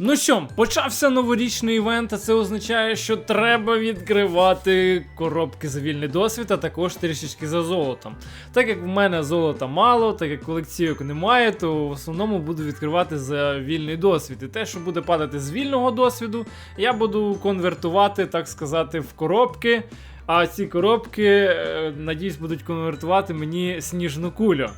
Ну що, почався новорічний івент, а це означає, що треба відкривати коробки за вільний досвід, а також трішечки за золотом. Так як в мене золота мало, так як колекційок немає, то в основному буду відкривати за вільний досвід. І те, що буде падати з вільного досвіду, я буду конвертувати, так сказати, в коробки. А ці коробки, е, надіюсь, будуть конвертувати мені сніжну кулю.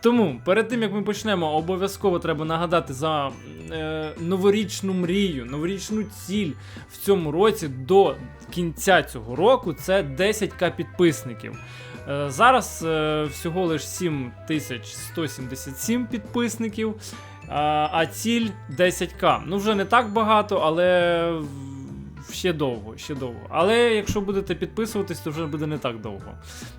Тому перед тим як ми почнемо, обов'язково треба нагадати за е, новорічну мрію, новорічну ціль в цьому році до кінця цього року це 10к підписників. Е, зараз е, всього лиш 7177 підписників, а, ціль 10к. Ну вже не так багато, але ще довго, ще довго. Але якщо будете підписуватись, то вже буде не так довго.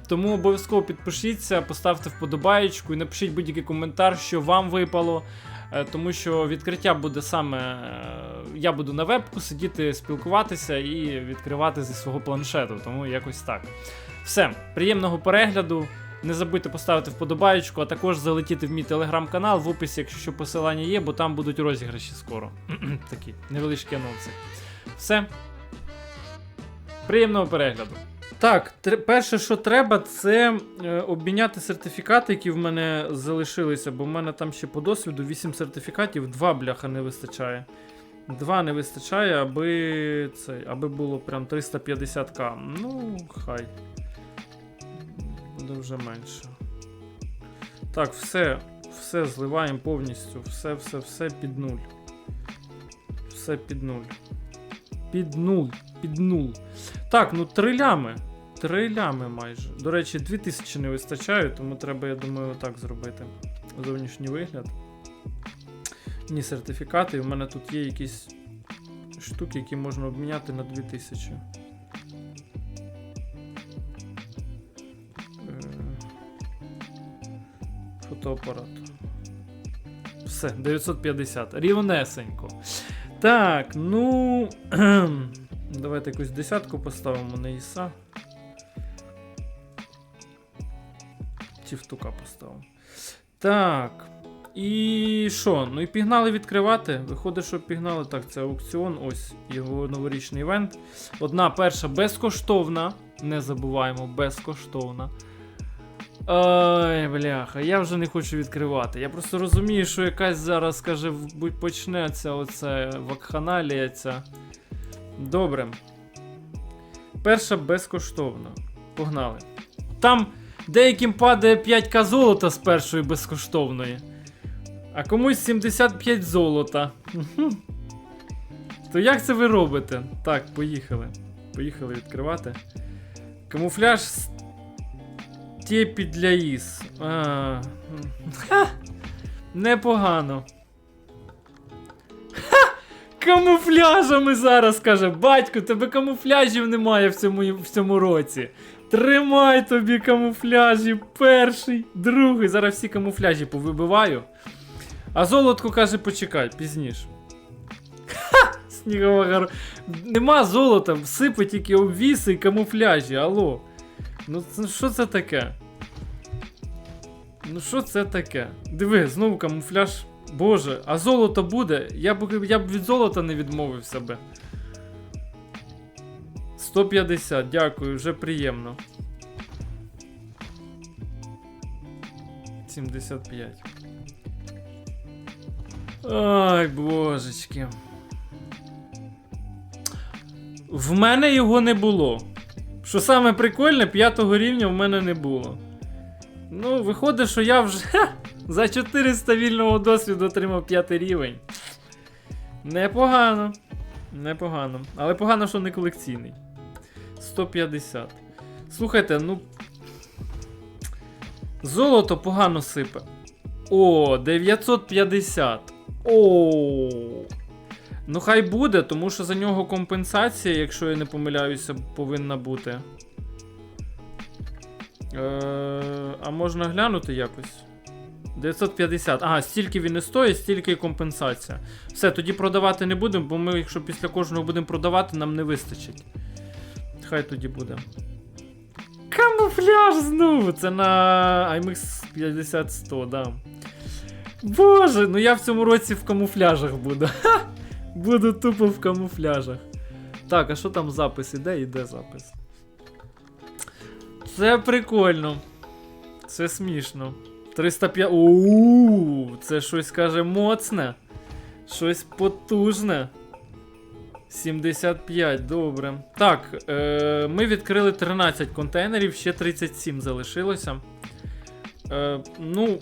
Тому обов'язково підпишіться, поставте вподобаєчку і напишіть будь-який коментар, що вам випало. Е, Тому що відкриття буде саме. е, Я буду на вебку сидіти, спілкуватися і відкривати зі свого планшету. Тому якось так. Все, приємного перегляду. Не забудьте поставити вподобаєчку, а також залетіти в мій телеграм-канал в описі, якщо що посилання є, бо там будуть розіграші скоро. Такі невеличкі анонси. Все. Приємного перегляду. Так, перше, що треба, це е, обміняти сертифікати, які в мене залишилися, бо в мене там ще по досвіду 8 сертифікатів, 2 бляха не вистачає. 2 не вистачає, аби це, аби було прям 350к. Ну, хай. Буде вже менше. Так, все, все зливаємо повністю. Все, все, все під нуль. Все під нуль. Під нуль, під нуль. Так, ну три лями. Три лями майже. До речі, 2000 не вистачає, тому треба, я думаю, так зробити. Зовнішній вигляд. Ні, сертифікати. У мене тут є якісь штуки, які можна обміняти на 2000. Е, Фотоапарат. Все, 950. Рівнесенько. Так, ну. Давайте якусь десятку поставимо на Іса. Чи втука поставимо. Так. І що? Ну і пігнали відкривати. Виходить, що пігнали. Так, це аукціон, ось його новорічний івент. Одна перша безкоштовна. Не забуваємо, безкоштовна. Ой, бляха, я вже не хочу відкривати. Я просто розумію, що якась зараз, каже, будь почнеться оце вакханалія ця. Добре. Перша безкоштовна. Погнали. Там деяким падає 5к золота з першої безкоштовної. А комусь 75 золота. То як це ви робите? Так, поїхали. Поїхали відкривати. Камуфляж степі для іс. А. Ха! Непогано. Камуфляжами зараз каже, батько, тебе камуфляжів немає в цьому, в цьому році. Тримай тобі камуфляжі, перший, другий. Зараз всі камуфляжі повибиваю. А золотко каже, почекай, пізніше. Ха! Снігова гора. Нема золота, сипе тільки обвіси і камуфляжі, алло. Ну це- що це таке? Ну що це таке? Диви, знову камуфляж. Боже, а золото буде? Я б, я б від золота не відмовився би. 150, дякую, вже приємно. 75. Ай, божечки. В мене його не було. Що саме прикольне, п'ятого рівня в мене не було. Ну, виходить, що я вже за 400 вільного досвіду отримав п'ятий рівень. Непогано. Непогано. Але погано, що не колекційний. 150. Слухайте, ну. Золото погано сипе. О, 950. О. Ну, хай буде, тому що за нього компенсація, якщо я не помиляюся, повинна бути. Е, а можна глянути якось? 950. Ага, стільки він і стоїть, стільки і компенсація. Все, тоді продавати не будемо, бо ми, якщо після кожного будемо продавати, нам не вистачить. Хай тоді буде. Камуфляж знову! Це на IMX 50-100, да. Боже, ну я в цьому році в камуфляжах буду. Буду тупо в камуфляжах. Так, а що там запис іде? Іде запис. Це прикольно. Це смішно. 305. Ууу, це щось каже моцне. Щось потужне. 75, добре. Так, е, ми відкрили 13 контейнерів, ще 37 залишилося. Е, ну,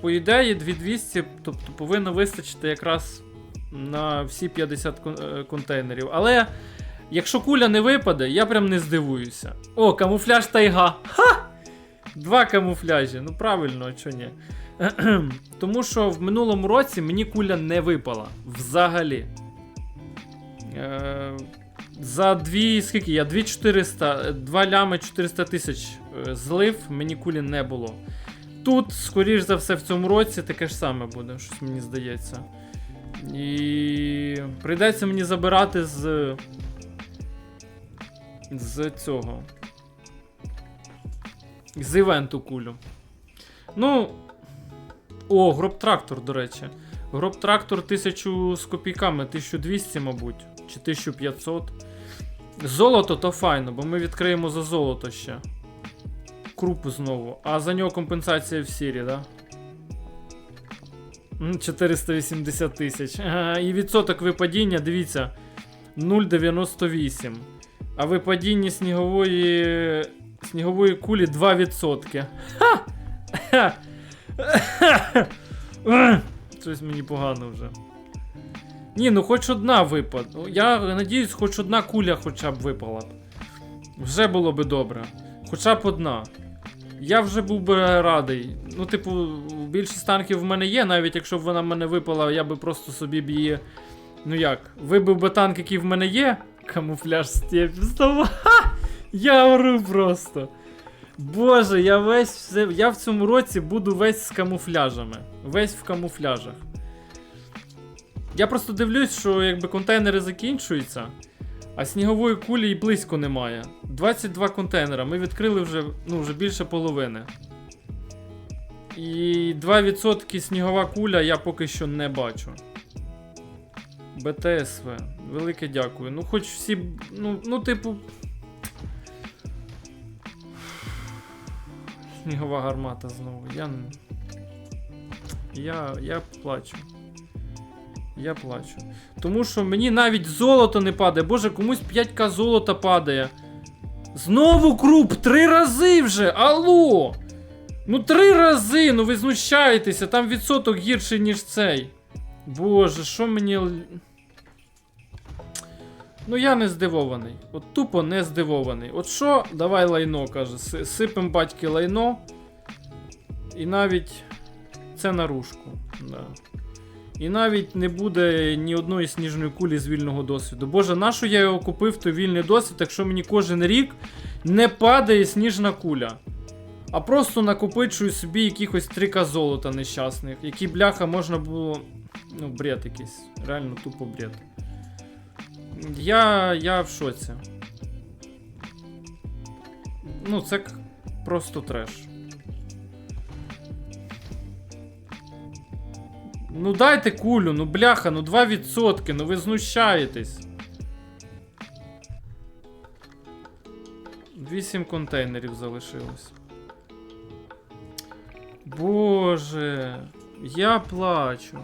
по ідеї, 2200, тобто повинно вистачити якраз на всі 50 е, контейнерів. Але якщо куля не випаде, я прям не здивуюся. О, камуфляж тайга. Ха! Два камуфляжі. Ну правильно, а чо ні? Тому що в минулому році мені куля не випала. Взагалі. Е, за дві, скільки я? 2400, 2 лями 400 тисяч е, злив, мені кулі не було. Тут, скоріш за все, в цьому році таке ж саме буде, щось мені здається. І прийдеться мені забирати з. З цього. З івенту кулю. Ну. О, гроб трактор, до речі. Гроб трактор 1000 з копійками, 1200, мабуть, чи 1500. Золото то файно, бо ми відкриємо за золото ще. Крупу знову. А за нього компенсація в сірі, да? М, 480 тисяч. І відсоток випадіння, дивіться, 0,98. А випадіння снігової. Снігової кулі 2%. Ха! Щось мені погано вже. Ні, ну хоч одна випад. Ну, Я надіюсь, хоч одна куля хоча б випала. Вже було би добре. Хоча б одна. Я вже був би радий. Ну, типу, більшість танків в мене є, навіть якщо б вона в мене випала, я би просто собі б її. Ну як, вибив би танк, який в мене є. Камуфляж степь. Вставай! Я ору просто. Боже, я весь я в цьому році буду весь з камуфляжами. Весь в камуфляжах. Я просто дивлюсь, що якби контейнери закінчуються, а снігової кулі і близько немає. 22 контейнера. Ми відкрили вже, ну, вже більше половини. І 2% снігова куля я поки що не бачу. БТСВ. Велике дякую. Ну, хоч всі. Ну, ну типу. Снігова гармата знову. Я. Я. Я плачу. Я плачу. Тому що мені навіть золото не падає. Боже, комусь 5к золота падає. Знову круп! Три рази вже! Алло! Ну три рази! Ну ви знущаєтеся, там відсоток гірший, ніж цей. Боже, що мені. Ну я не здивований. От тупо не здивований. От що, давай лайно, каже. си- Сипем батьки лайно. І навіть це наружку. Да. І навіть не буде ні одної сніжної кулі з вільного досвіду. Боже, нащо я його купив, той вільний досвід, якщо мені кожен рік не падає сніжна куля. А просто накопичую собі якихось 3к золота нещасних, які бляха можна було. Ну, бред якийсь. Реально тупо бред. Я. я в шоці. Ну, це просто треш. Ну дайте кулю, ну бляха, ну 2%, ну ви знущаєтесь. 8 контейнерів залишилось. Боже, я плачу.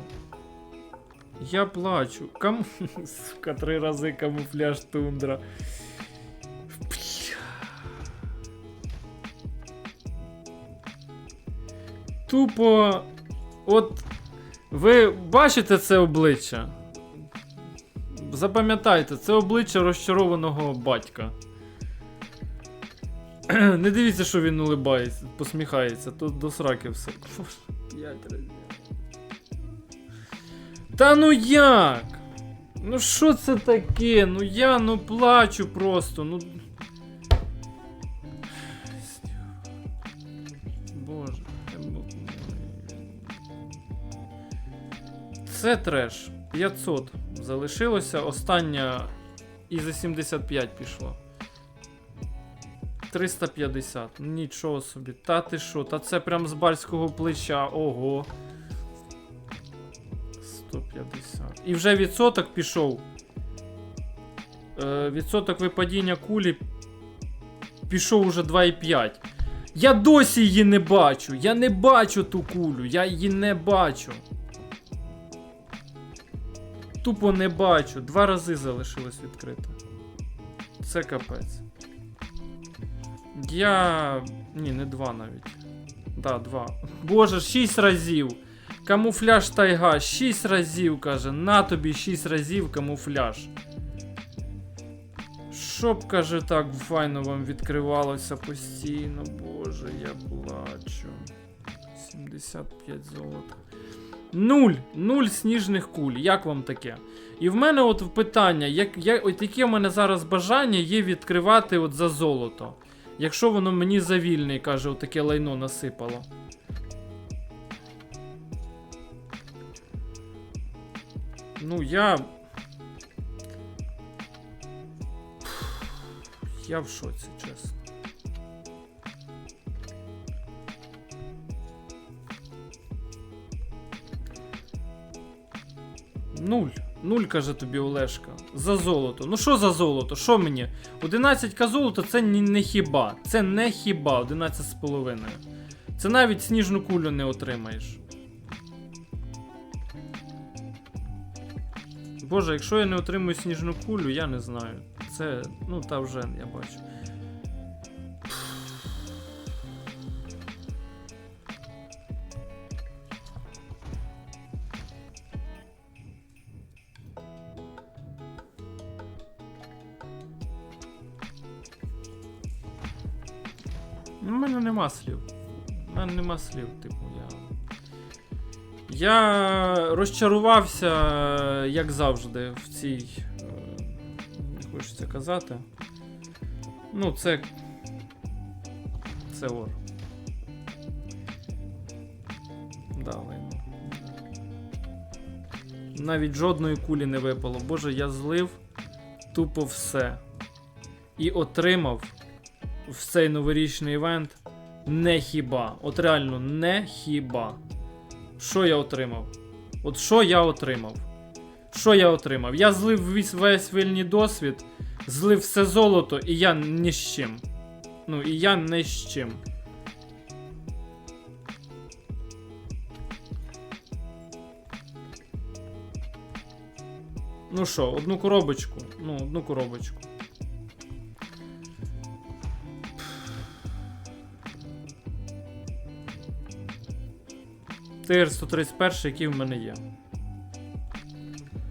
Я плачу. Кам... Сука, три рази камуфляж тундра. Тупо. От ви бачите це обличчя? Запам'ятайте, це обличчя розчарованого батька. Не дивіться, що він улибається, посміхається, тут до сраки все. Та ну як? Ну що це таке? Ну я ну плачу просто, ну. Це треш. 500 залишилося. Остання і за 75 пішло. 350. Нічого собі. Та ти що? Та це прям з барського плеча. Ого. 150. І вже відсоток пішов. Е, відсоток випадіння кулі пішов уже 2,5. Я досі її не бачу. Я не бачу ту кулю. Я її не бачу. Тупо не бачу. Два рази залишилось відкрито. Це капець. Я. Ні, не два навіть. Да, два. Боже, шість разів. Камуфляж тайга, шість разів, каже. На тобі шість разів камуфляж. Щоб, каже, так файно вам відкривалося постійно. Боже, я плачу. 75 золота. Нуль. Нуль сніжних куль. Як вам таке? І в мене от питання, як, як, от яке в мене зараз бажання є відкривати от за золото. Якщо воно мені за вільний, каже, отаке лайно насипало. Ну, я. Я в шоці, чесно. Нуль. Нуль, каже тобі Олешка. За золото. Ну що за золото? Що мені? 11к золота це не хіба. Це не хіба 11,5. Це навіть сніжну кулю не отримаєш. Боже, якщо я не отримую сніжну кулю, я не знаю. Це, ну та вже я бачу. У мене нема слів. У мене нема слів, типу, я. Я розчарувався, як завжди, в цій. е, Не хочеться казати. Ну, це. Це ор. Да, лайно. Навіть жодної кулі не випало. Боже, я злив тупо все. І отримав в цей новорічний івент не хіба. От реально не хіба. Що я отримав? От що я отримав? Що я отримав? Я злив весь, весь вільний досвід, злив все золото, і я ні з чим. Ну, і я не з чим. Ну що, одну коробочку? Ну, одну коробочку. Тир 131, який в мене є.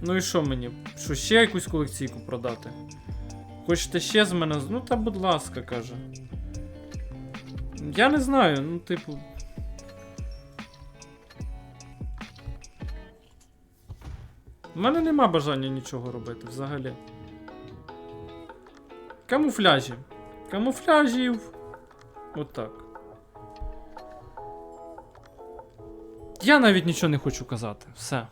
Ну і що мені? Що ще якусь колекційку продати? Хочете ще з мене? Ну та будь ласка, каже. Я не знаю, ну, типу. У мене нема бажання нічого робити взагалі. Камуфляжі. Камуфляжів. Отак. Я навіть нічого не хочу казати. Все.